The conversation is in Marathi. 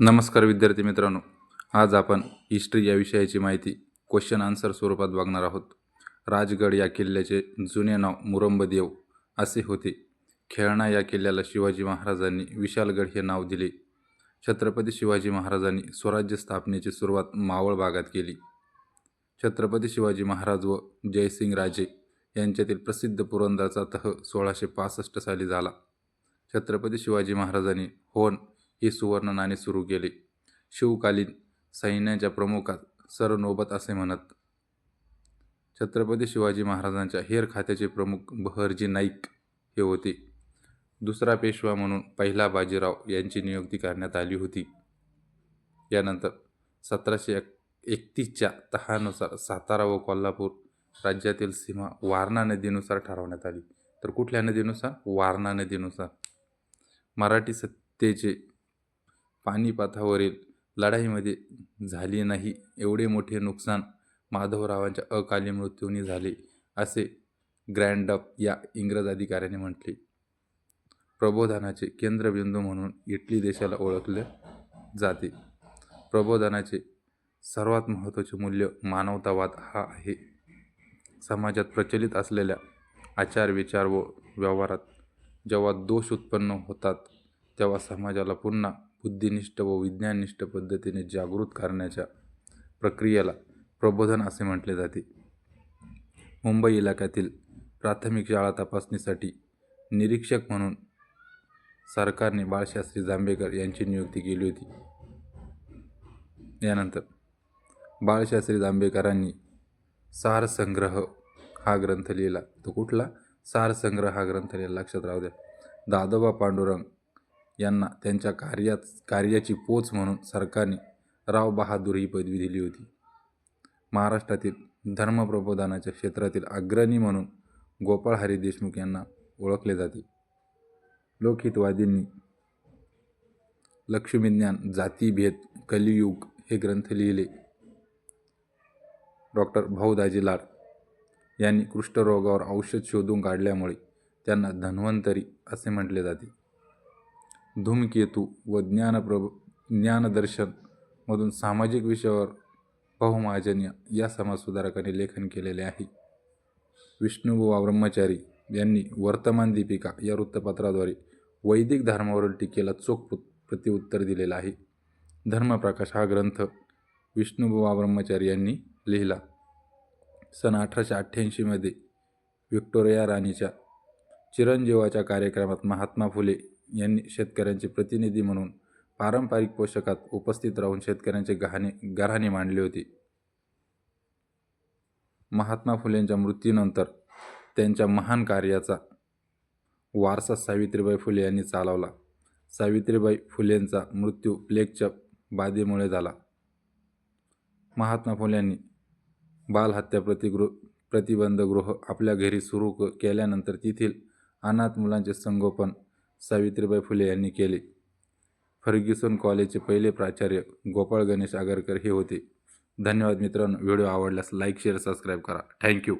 नमस्कार विद्यार्थी मित्रांनो. आज आपण हिस्ट्री या विषयाची माहिती क्वेश्चन आन्सर स्वरूपात बघणार आहोत. राजगड या किल्ल्याचे जुने नाव मुरंबदेव असे होते. खेळणा या किल्ल्याला शिवाजी महाराजांनी विशालगड हे नाव दिले. छत्रपती शिवाजी महाराजांनी स्वराज्य स्थापनेची सुरुवात मावळ भागात केली. छत्रपती शिवाजी महाराज व जयसिंग राजे यांच्यातील प्रसिद्ध पुरंदरचा तह सोळाशे पासष्ट साली झाला. छत्रपती शिवाजी महाराजांनी होन हे सुवर्ण नाणे सुरू केले. शिवकालीन सैन्याच्या प्रमुखात सरनोबत असे म्हणत छत्रपती शिवाजी महाराजांच्या हेर खात्याचे प्रमुख बहरजी नाईक हे होते. दुसरा पेशवा म्हणून पहिला बाजीराव यांची नियुक्ती करण्यात आली होती. यानंतर सतराशे एक एकतीसच्या तहानुसार सातारा व कोल्हापूर राज्यातील सीमा वारणा नदीनुसार ठरवण्यात आली. तर कुठल्या नदीनुसार? वारणा नदीनुसार. मराठी सत्तेचे पानिपतावरील लढाईमध्ये झाली नाही. एवढे मोठे नुकसान माधवरावांच्या अकाली मृत्यूने झाले असे ग्रँडअप या इंग्रज अधिकाऱ्याने म्हटले. प्रबोधनाचे केंद्रबिंदू म्हणून इटली देशाला ओळखले जाते. प्रबोधनाचे सर्वात महत्त्वाचे मूल्य मानवतावाद हा आहे. समाजात प्रचलित असलेल्या आचार विचार व व्यवहारात जेव्हा दोष उत्पन्न होतात तेव्हा समाजाला पुन्हा बुद्धिनिष्ठ व विज्ञाननिष्ठ पद्धतीने जागृत करण्याच्या प्रक्रियेला प्रबोधन असे म्हटले जाते. मुंबई इलाक्यातील प्राथमिक शाळा तपासणीसाठी निरीक्षक म्हणून सरकारने बाळशास्त्री जांभेकर यांची नियुक्ती केली होती. यानंतर बाळशास्त्री जांभेकरांनी सारसंग्रह हा ग्रंथ लिहिला. तो कुठला? सारसंग्रह हा ग्रंथ लिहिला. लक्षात राहू द्या. दादोबा पांडुरंग यांना त्यांच्या कार्यात कार्याची पोच म्हणून सरकारने राव बहादूर ही पदवी दिली होती. महाराष्ट्रातील धर्मप्रबोधनाच्या क्षेत्रातील अग्रणी म्हणून गोपाळ हरी देशमुख यांना ओळखले जाते. लोकहितवादींनी लक्ष्मीज्ञान जातीभेद कलियुग हे ग्रंथ लिहिले. डॉक्टर भाऊदाजी लाड यांनी कुष्ठरोगावर औषध शोधून काढल्यामुळे त्यांना धन्वंतरी असे म्हटले जाते. धूमकेतू व ज्ञानप्रभ ज्ञानदर्शनमधून सामाजिक विषयावर बहुमहाजन्य या समाजसुधारकाने लेखन केलेले आहे. विष्णुबुवा ब्रह्मचारी यांनी वर्तमान दीपिका या वृत्तपत्राद्वारे वैदिक धर्मावरील टीकेला चोख प्रतिउत्तर दिलेलं आहे. धर्मप्रकाश हा ग्रंथ विष्णुबुवा ब्रह्मचारी यांनी लिहिला. सन अठराशे अठ्ठ्याऐंशीमध्ये व्हिक्टोरिया राणीच्या चिरंजीवाच्या कार्यक्रमात महात्मा फुले यांनी शेतकऱ्यांचे प्रतिनिधी म्हणून पारंपरिक पोषकात उपस्थित राहून शेतकऱ्यांचे गहाणे गऱ्हाणे मांडले होते. महात्मा फुलेंच्या मृत्यूनंतर त्यांच्या महान कार्याचा वारसा सावित्रीबाई फुले यांनी चालवला. सावित्रीबाई फुलेंचा मृत्यू प्लेगच्या बाधेमुळे झाला. महात्मा फुल्यांनी बालहत्या प्रतिगृह प्रतिबंधगृह आपल्या घरी सुरू केल्यानंतर तेथील अनाथ मुलांचे संगोपन सावित्रीबाई फुले यांनी केले. फर्ग्युसन कॉलेजचे पहिले प्राचार्य गोपाळ गणेश आगरकर हे होते. धन्यवाद मित्रांनो. व्हिडिओ आवडल्यास लाईक शेअर सबस्क्राईब करा. Thank you.